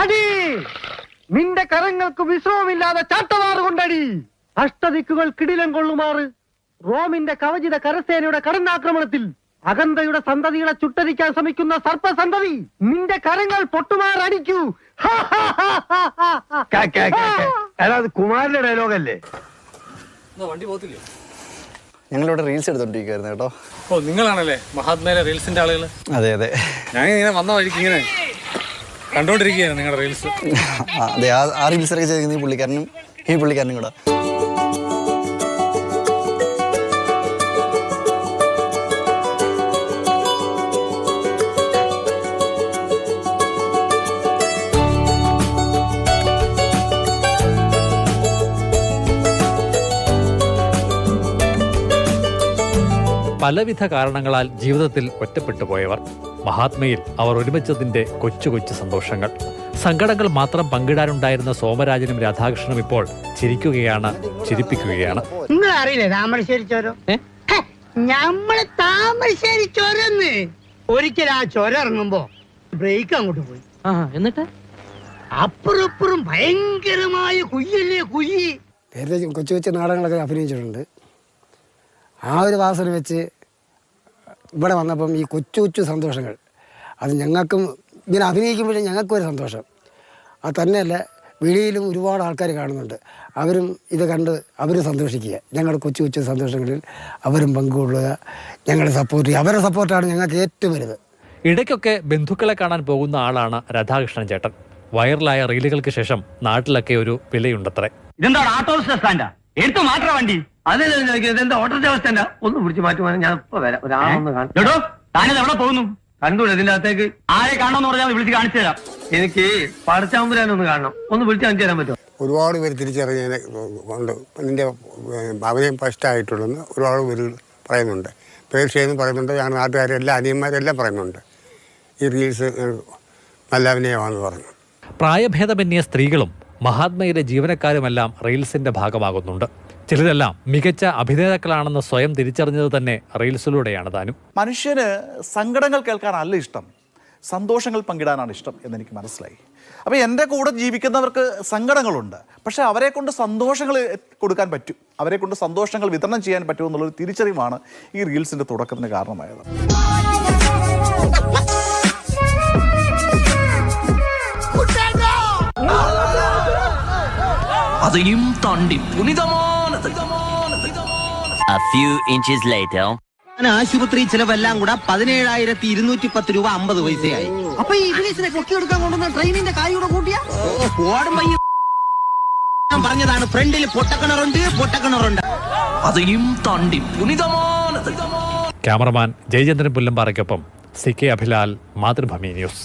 അടി! നിന്റെ കരങ്ങൾക്ക് വിശ്രമമില്ലാതെ ചാട്ടവാറ് കൊണ്ടടി. അഷ്ടദിക്കുകൾ കിടിലം കൊള്ളുമാറ്. റോമിന്റെ കവചിത കരസേനയുടെ കടന്നാക്രമണത്തിൽ അകന്തയുടെ സന്തതികളെ ചുട്ടരിക്കാൻ ശ്രമിക്കുന്ന സർപ്പസന്തതി നിന്റെ കരങ്ങൾ പൊട്ടുമാറടിക്കൂ. അതായത് കുമാരന്റെ ഡയലോഗല്ലേ വണ്ടി പോകത്തില്ലേ? ഞങ്ങളിവിടെ റീൽസ് എടുത്തോണ്ടിരിക്കുവായിരുന്നു കേട്ടോ. ഓ നിങ്ങളാണല്ലേ മഹാത്മാരെ റീൽസിന്റെ ആളുകൾ അതെ അതെ. ഞാൻ ഇങ്ങനെ വന്ന വഴിക്ക് ഇങ്ങനെ കണ്ടോണ്ടിരിക്കുകയാണ് നിങ്ങളുടെ റീൽസ്. അതെ ആ റീൽസ് റീൽസൊക്കെ ചെയ്തിരിക്കുന്നത് ഈ പുള്ളിക്കാരനും ഈ പുള്ളിക്കാരനും കൂടെ. പലവിധ കാരണങ്ങളാൽ ജീവിതത്തിൽ ഒറ്റപ്പെട്ടു പോയവർ മഹാത്മയിൽ അവർ ഒരുമിച്ചതിന്റെ കൊച്ചു കൊച്ചു സന്തോഷങ്ങൾ. സങ്കടങ്ങൾ മാത്രം പങ്കിടാനുണ്ടായിരുന്ന സോമരാജനും രാധാകൃഷ്ണനും ഇപ്പോൾ ചിരിക്കുകയാണ് ചിരിപ്പിക്കുകയാണ്. നിങ്ങൾ അറിയില്ലേ താമരശ്ശേരി ചോരം ഞമ്മൾ താമരശ്ശേരി ചോരന്ന് ഒരിക്കൽ ആ ചോര ഇറങ്ങുമ്പോ ബ്രേക്ക് അങ്ങോട്ട് പോയി. എന്നിട്ട്? അപ്പുറപ്പുറം ഭയങ്കരമായ കുയ്യല്ലേ കുയ്യി കൊച്ചു കൊച്ചു നാടകങ്ങളൊക്കെ അഭിനയിച്ചിട്ടുണ്ട്. ആ ഒരു വാസന വെച്ച് ഇവിടെ വന്നപ്പം ഈ കൊച്ചു കൊച്ചു സന്തോഷങ്ങൾ. അത് ഞങ്ങൾക്കും ഇങ്ങനെ അഭിനയിക്കുമ്പോഴും ഞങ്ങൾക്കും ഒരു സന്തോഷം. അത് തന്നെയല്ല വെളിയിലും ഒരുപാട് ആൾക്കാർ കാണുന്നുണ്ട്. അവരും ഇത് കണ്ട് അവരും സന്തോഷിക്കുക. ഞങ്ങളുടെ കൊച്ചു കൊച്ചു സന്തോഷങ്ങളിൽ അവരും പങ്കുകൊള്ളുക. ഞങ്ങളുടെ സപ്പോർട്ട് ചെയ്യുക. അവരുടെ സപ്പോർട്ടാണ് ഞങ്ങൾക്ക് ഏറ്റവും വലുത്. ഇടയ്ക്കൊക്കെ ബന്ധുക്കളെ കാണാൻ പോകുന്ന ആളാണ് രാധാകൃഷ്ണൻ ചേട്ടൻ. വൈറലായ റീലുകൾക്ക് ശേഷം നാട്ടിലൊക്കെ ഒരു വിലയുണ്ടത്രേ. ഇതെന്താണ് ഓട്ടോ സ്റ്റാൻഡാ എടുത്തു മാത്രം വണ്ടി. അതല്ലേ ഇതെന്താ ഓട്ടോ സ്റ്റാൻഡാ ഒന്ന് പിടിച്ച് മാറ്റുവാൻ ഞാൻ ഇപ്പൊ വരാം. ഒരാളൊന്ന് കേട്ടോ താനത് എവിടെ പോകുന്നു? കണ്ടൂടെ ഇതിന്റെ അകത്തേക്ക്? ആരെ കാണണമെന്ന് പറഞ്ഞാൽ വിളിച്ച് കാണിച്ചു തരാം. എനിക്ക് പടച്ചാമ്പുരാനൊന്ന് കാണണം. ഒന്ന് വിളിച്ച് കാണിച്ചു തരാൻ പറ്റുമോ? ഒരുപാട് പേര് തിരിച്ചറിഞ്ഞതിനെ ഉണ്ട്. നിന്റെ അഭിനയം ഫസ്റ്റായിട്ടുള്ളെന്ന് ഒരുപാട് പേര് പറയുന്നുണ്ട്. പേർഷ്യന്ന് പറയുന്നുണ്ട് ഞാൻ നാട്ടുകാരെല്ലാം അനിയന്മാരെല്ലാം പറയുന്നുണ്ട്. ഈ റീൽസ് നല്ല അഭിനയമാണെന്ന് പറഞ്ഞു. പ്രായഭേദമന്യേ സ്ത്രീകളും മഹാത്മയിലെ ജീവനക്കാരുമെല്ലാം റീൽസിന്റെ ഭാഗമാകുന്നുണ്ട്. ചിലതെല്ലാം മികച്ച അഭിനേതാക്കളാണെന്ന് സ്വയം തിരിച്ചറിഞ്ഞത് തന്നെ റീൽസിലൂടെയാണ് താനും. മനുഷ്യന് സങ്കടങ്ങൾ കേൾക്കാനല്ല ഇഷ്ടം. സന്തോഷങ്ങൾ പങ്കിടാനാണ് ഇഷ്ടം എന്നെനിക്ക് മനസ്സിലായി. അപ്പോൾ എന്റെ കൂടെ ജീവിക്കുന്നവർക്ക് സങ്കടങ്ങളുണ്ട്. പക്ഷേ അവരെ കൊണ്ട് സന്തോഷങ്ങൾ കൊടുക്കാൻ പറ്റും. അവരെ കൊണ്ട് സന്തോഷങ്ങൾ വിതരണം ചെയ്യാൻ പറ്റും എന്നുള്ളൊരു തിരിച്ചറിവാണ് ഈ റീൽസിന്റെ തുടക്കത്തിന് കാരണമായത്. അതെയും താണ്ടി. പുനിതമാണ് A few inches later. ആശുപത്രി ചെലവെല്ലാം കൂടെ പതിനേഴായിരത്തി ഇരുന്നൂറ്റി പത്ത് രൂപ അമ്പത് പൈസയായി. അപ്പൊ ഈ ഇംഗ്ലീഷിനെ കൊക്കിയെടുക്കാൻ കൊണ്ടുവന്ന ട്രെയിനിന്റെ കായ് കൂടെ കൂട്ടിയാ? ഓടുമ്പോ പറഞ്ഞതാണ് ഫ്രണ്ടിൽ പൊട്ടക്കിണറുണ്ട് പൊട്ടക്കിണറുണ്ട്. അതെയും തണ്ടി പുനിതമാണ് cameraman Jayachandran പുല്ലമ്പാറയ്ക്കൊപ്പം C K Abhilal Mathrubhumi news.